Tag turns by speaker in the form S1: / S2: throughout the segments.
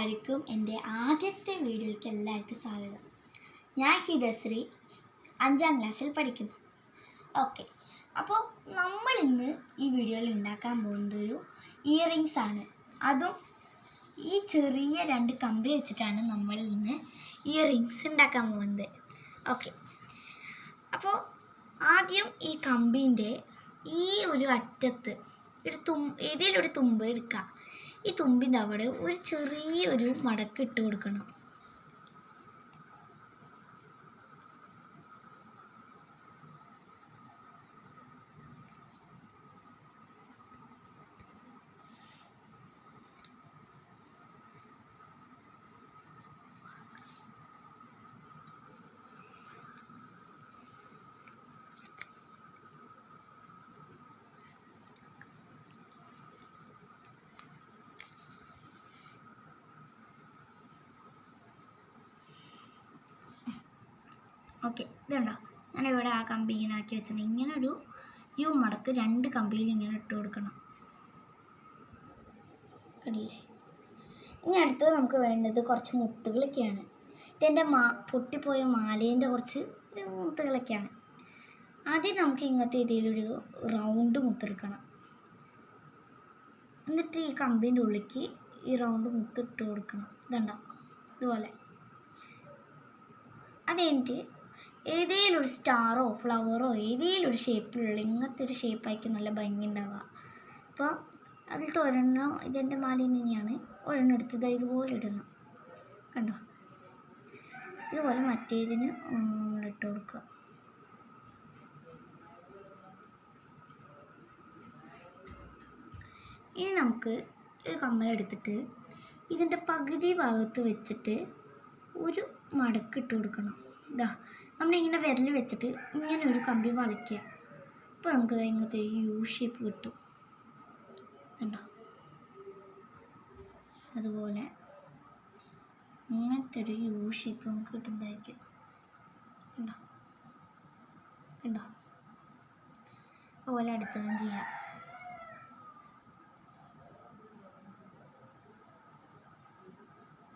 S1: എല്ലാവർക്കും എന്റെ ആദ്യത്തെ വീഡിയോയ്ക്ക് എല്ലാവർക്കും സ്വാഗതം. ഞാൻ ഹിതശ്രീ അഞ്ചാം ക്ലാസ്സിൽ പഠിക്കുന്നു. ഓക്കെ അപ്പോൾ നമ്മൾ ഇന്ന് ഈ വീഡിയോയിൽ ഉണ്ടാക്കാൻ പോകുന്നത് ഒരു ഇയറിങ്സ് ആണ്. അതും ഈ ചെറിയ രണ്ട് കമ്പി വെച്ചിട്ടാണ് നമ്മൾ ഇന്ന് ഇയറിങ്സ് ഉണ്ടാക്കാൻ പോകുന്നത്. ഓക്കെ അപ്പോൾ ആദ്യം ഈ കമ്പീന്റെ ഈ ഒരു അറ്റത്ത് ഒരു തും ഇതിലൊരു തുമ്പ് എടുക്കുക ഈ തുമ്പിന്റെ അവിടെ ഒരു ചെറിയൊരു മടക്ക് ഇട്ട് കൊടുക്കണം. ഓക്കെ ഇതുണ്ടോ? ഞാനിവിടെ ആ കമ്പി ഇങ്ങനെ ആക്കി വെച്ചിട്ടുണ്ട്. ഇങ്ങനെ ഒരു യു മടക്ക് രണ്ട് കമ്പിയിൽ ഇങ്ങനെ ഇട്ട് കൊടുക്കണം. കണ്ടില്ലേ? ഇനി അടുത്തത് നമുക്ക് വേണ്ടത് കുറച്ച് മുത്തുകളൊക്കെയാണ്. ഇതെന്റെ മാ പൊട്ടിപ്പോയ മാലേന്റെ കുറച്ച് മുത്തുകളൊക്കെയാണ്. ആദ്യം നമുക്ക് ഇങ്ങനത്തെ ഇതിലൊരു റൗണ്ട് മുത്തെടുക്കണം. എന്നിട്ട് ഈ കമ്പീന്റെ ഉള്ളിക്ക് ഈ റൗണ്ട് മുത്തിട്ട് കൊടുക്കണം. ഇതുണ്ടോ? ഇതുപോലെ. അത് ഏതെങ്കിലും ഒരു സ്റ്റാറോ ഫ്ലവറോ ഏതെങ്കിലും ഒരു ഷേപ്പിലുള്ള ഇങ്ങനത്തെ ഒരു ഷേപ്പായിരിക്കും നല്ല ഭംഗി ഉണ്ടാവുക അപ്പോൾ അതിലത്തെ ഒരെണ്ണം ഇതെന്റെ മാലിന്യം തന്നെയാണ്. ഒരെണ്ണം എടുത്ത് ഇതാ ഇതുപോലെ ഇടണം. കണ്ടോ? ഇതുപോലെ മറ്റേതിന് ഇട്ട് കൊടുക്കുക. ഇനി നമുക്ക് ഒരു കമ്മലെടുത്തിട്ട് ഇതിന്റെ പകുതി ഭാഗത്ത് വെച്ചിട്ട് ഒരു മടക്കിട്ട് കൊടുക്കണം. ഇതാ നമ്മളിങ്ങനെ വിരൽ വെച്ചിട്ട് ഇങ്ങനെ ഒരു കമ്പി വളയ്ക്കുക. അപ്പോൾ നമുക്ക് ഇങ്ങനത്തെ ഒരു യു ഷേപ്പ് കിട്ടും. കണ്ടോ? അതുപോലെ ഇങ്ങനത്തെ ഒരു യു ഷേപ്പ് നമുക്ക് കിട്ടുന്നതായിരിക്കും. കണ്ടോ? കണ്ടോ? അതുപോലെ അടുത്തതും ചെയ്യാം.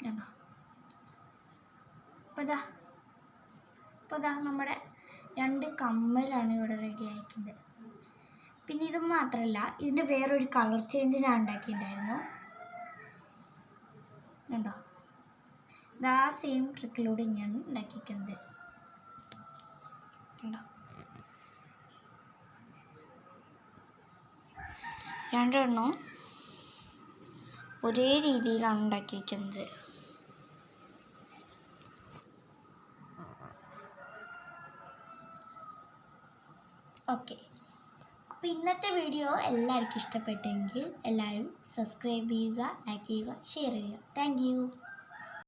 S1: കണ്ടോ? അപ്പോൾ ഇതാ അപ്പോൾ ഇതാ നമ്മുടെ രണ്ട് കമ്മലാണ് ഇവിടെ റെഡി ആക്കിയത് പിന്നെ ഇത് മാത്രമല്ല ഇതിന്റെ വേറൊരു കളർ ചേഞ്ച് ഞാൻ ഉണ്ടാക്കിയിട്ടുണ്ടായിരുന്നു കണ്ടോ? ഇതാ സെയിം ട്രിക്കിലൂടെ ഞാൻ ഉണ്ടാക്കിയിരിക്കുന്നത് കണ്ടോ? രണ്ടെണ്ണം ഒരേ രീതിയിലാണ് ഉണ്ടാക്കിയിരിക്കുന്നത് ഓക്കെ. അപ്പോൾ ഇന്നത്തെ വീഡിയോ എല്ലാവർക്കും ഇഷ്ടപ്പെട്ടെങ്കിൽ എല്ലാവരും സബ്സ്ക്രൈബ് ചെയ്യുക ലൈക്ക് ചെയ്യുക ഷെയർ ചെയ്യുക. താങ്ക്